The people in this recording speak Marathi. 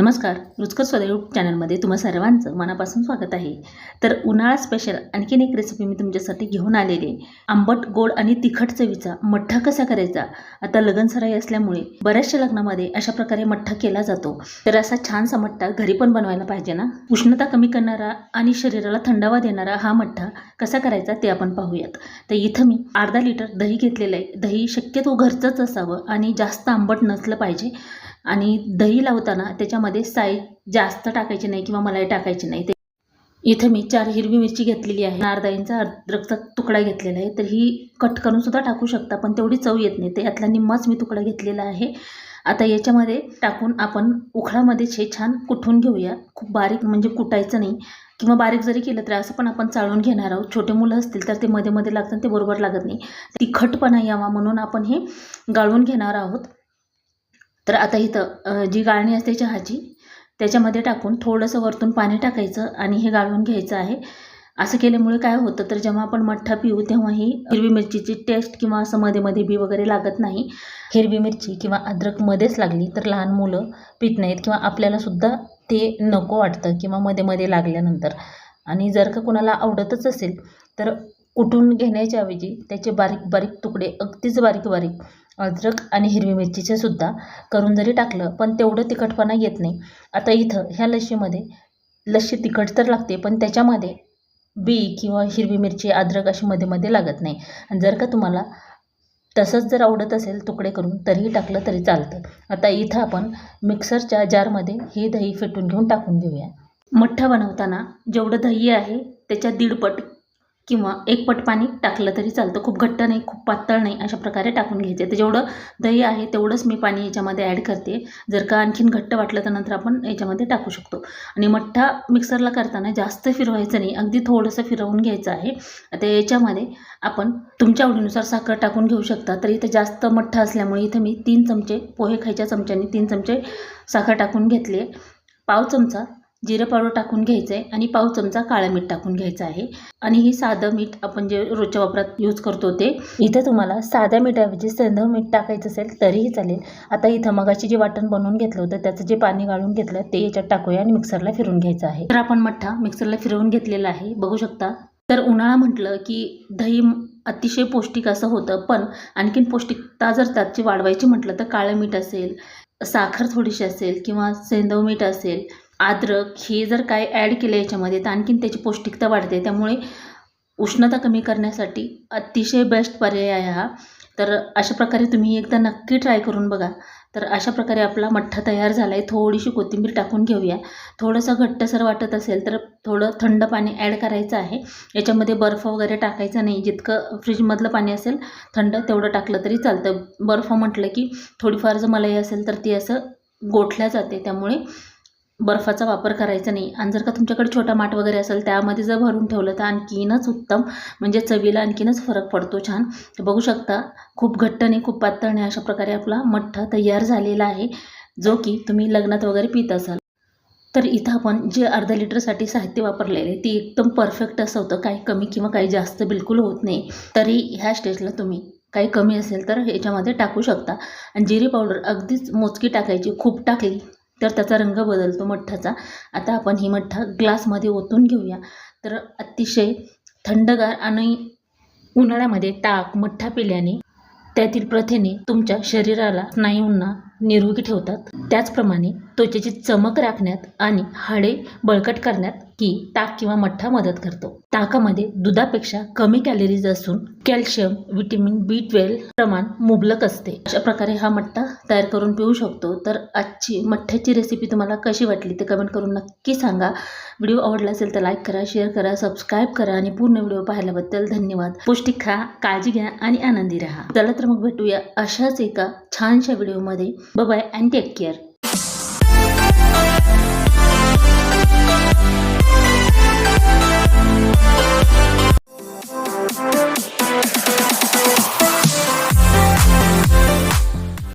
नमस्कार रुचकर स्वदैव चॅनलमध्ये तुम्हा सर्वांचं मनापासून स्वागत आहे. तर उन्हाळा स्पेशल आणखीन एक रेसिपी मी तुमच्यासाठी घेऊन आलेली. आहे आंबट गोड आणि तिखट चवीचा मठ्ठा कसा करायचा? आता लगनसराई असल्यामुळे बऱ्याचशा लग्नामध्ये अशा प्रकारे मठ्ठा केला जातो. तर असा छानसा मठ्ठा घरी पण बनवायला पाहिजे ना? उष्णता कमी करणारा आणि शरीराला थंडावा देणारा हा मठ्ठा कसा करायचा ते आपण पाहूयात. तर इथं मी अर्धा लिटर दही घेतलेलं आहे. दही शक्यतो घरचंच असावं आणि जास्त आंबट नसलं पाहिजे. आणि दही लावताना त्याच्यामध्ये साई जास्त टाकायची नाही किंवा मलाई टाकायची नाही. ते इथं मी चार हिरवी मिरची घेतलेली आहे. अर्धा अद्रकचा तुकडा घेतलेला आहे. तर ही कट करून सुद्धा टाकू शकता पण तेवढी चव येत नाही. ते यातला निम्माच मी तुकडा घेतलेला आहे. आता याच्यामध्ये टाकून आपण उखळामध्ये छे छान कुठून घेऊया. खूप बारीक म्हणजे कुटायचं नाही किंवा बारीक जरी केलं तरी असं पण आपण चाळून घेणार आहोत. छोटे मुलं असतील तर ते मध्ये मध्ये लागतात ते बरोबर लागत नाही. तिखटपणा यावा म्हणून आपण हे गाळून घेणार आहोत. तर आता इथं जी गाळणी असते चहाची त्याच्यामध्ये टाकून थोडंसं वरतून पाणी टाकायचं आणि हे गाळून घ्यायचं आहे. असं केल्यामुळे काय होतं तर जेव्हा आपण मठ्ठा पिऊ तेव्हा ही हिरवी मिरचीची टेस्ट किंवा असं मध्ये मध्ये बी वगैरे लागत नाही. हिरवी मिरची किंवा अद्रक मध्येच लागली तर लहान मुलं पित नाहीत किंवा आपल्यालासुद्धा ते नको वाटतं किंवा मध्ये मध्ये लागल्यानंतर. आणि जर का कुणाला आवडतच असेल तर कुटून घेण्याच्या ऐवजी त्याचे बारीक बारीक तुकडे अगदीच बारीक बारीक अद्रक आणि हिरवी मिरचीचं सुद्धा करून जरी टाकलं पण तेवढं तिखटपणा येत नाही. आता इथं ह्या लस्सीमध्ये लस्सी तिखट तर लागते पण त्याच्यामध्ये बी किंवा हिरवी मिरची अद्रक अशी मध्ये मध्ये लागत नाही. आणि जर का तुम्हाला तसंच जर आवडत असेल तुकडे करून तरीही टाकलं तरी चालतं. आता इथं आपण मिक्सरच्या जारमध्ये हे दही फेटून घेऊन टाकून घेऊया. मठ्ठा बनवताना जेवढं दही आहे त्याच्या दीडपट किंवा एक पट पाणी टाकलं तरी चालतं. खूप घट्ट नाही खूप पातळ नाही अशा प्रकारे टाकून घ्यायचे. तर जेवढं दही आहे तेवढंच मी पाणी याच्यामध्ये ॲड करते. जर का आणखीन घट्ट वाटलं तर नंतर आपण याच्यामध्ये टाकू शकतो. आणि मठ्ठा मिक्सरला करताना जास्त फिरवायचं नाही. अगदी थोडंसं फिरवून घ्यायचं आहे. आता याच्यामध्ये आपण तुमच्या आवडीनुसार साखर टाकून घेऊ शकता. तर इथं जास्त मठ्ठा असल्यामुळे इथं मी तीन चमचे पोहे खायच्या चमच्याने तीन चमचे साखर टाकून घेतली आहे. पाव चमचा जिरं पावडर टाकून घ्यायचं आहे आणि पाव चमचा काळं मीठ टाकून घ्यायचं आहे. आणि ही साधं मीठ आपण जे रोजच्या वापरात यूज करतो ते इथं तुम्हाला साध्या मिठाऐवजी सेंधव मीठ टाकायचं असेल तरीही चालेल. आता इथं मगाशी जे वाटण बनवून घेतलं होतं त्याचं जे पाणी गाळून घेतलं ते याच्यात टाकूया आणि मिक्सरला फिरून घ्यायचं आहे. तर आपण मठ्ठा मिक्सरला फिरवून घेतलेला आहे बघू शकता. तर उन्हाळा म्हटलं की दही अतिशय पौष्टिक असं होतं पण आणखीन पौष्टिकता जर त्याची वाढवायची म्हटलं तर काळं मीठ असेल साखर थोडीशी असेल किंवा सेंधव मीठ असेल अद्रक हे जर काय ॲड केलं याच्यामध्ये तर आणखीन त्याची पौष्टिकता वाढते. त्यामुळे उष्णता कमी करण्यासाठी अतिशय बेस्ट पर्याय आहे हा. तर अशा प्रकारे तुम्ही एकदा नक्की ट्राय करून बघा. तर अशा प्रकारे आपला मठ्ठा तयार झाला आहे थोडीशी कोथिंबीर टाकून घेऊया. थोडंसं घट्टसर वाटत असेल तर थोडं थंड पाणी ॲड करायचं आहे. याच्यामध्ये बर्फ वगैरे टाकायचा नाही. जितकं फ्रीजमधलं पाणी असेल थंड तेवढं टाकलं तरी चालतं. बर्फ म्हटलं की थोडीफार जर मलाई असेल तर ती असं गोठल्या जाते. त्यामुळे बर्फाचा वापर करायचा नाही. आणि जर का तुमच्याकडे छोटा माठ वगैरे असेल त्यामध्ये जर भरून ठेवलं तर आणखीनच उत्तम. म्हणजे चवीला आणखीनच फरक पडतो छान. तर बघू शकता खूप घट्ट नाही खूप पातळ नाही अशा प्रकारे आपला मठ्ठा तयार झालेला आहे जो की तुम्ही लग्नात वगैरे पित असाल. तर इथं आपण जे अर्धा लिटरसाठी साहित्य वापरलेले आहे ते एकदम परफेक्ट असं होतं. काही कमी किंवा काही जास्त बिलकुल होत नाही. तरी ह्या स्टेजला तुम्ही काही कमी असेल तर ह्याच्यामध्ये टाकू शकता. आणि जिरे पावडर अगदीच मोजकी टाकायची खूप टाकली तर त्याचा रंग बदलतो मठ्ठाचा. आता आपण ही मठ्ठा ग्लासमध्ये ओतून घेऊया. तर अतिशय थंडगार आणि उन्हाळ्यामध्ये ताक मठ्ठा पिल्याने त्यातील प्रथिने तुमच्या शरीराला स्नायूंना निरोगी ठेवतात. त्याचप्रमाणे त्वचेची चमक राखण्यात आणि हाडे बळकट करण्यात की ताक किंवा मठ्ठा मदत करतो. ताकामध्ये दुधापेक्षा कमी कॅलरीज असून कॅल्शियम विटॅमिन बी ट्वेल्व प्रमाण मुबलक असते. अशा प्रकारे हा मठ्ठा तयार करून पिऊ शकतो. तर आजची मठ्ठ्याची रेसिपी तुम्हाला कशी वाटली ते कमेंट करून नक्की सांगा. व्हिडिओ आवडला असेल तर लाईक करा शेअर करा सबस्क्राईब करा आणि पूर्ण व्हिडिओ पाहिल्याबद्दल धन्यवाद. पौष्टिक खा काळजी घ्या आणि आनंदी राहा. चला तर मग भेटूया अशाच एका छानशा व्हिडिओमध्ये. Bye and take care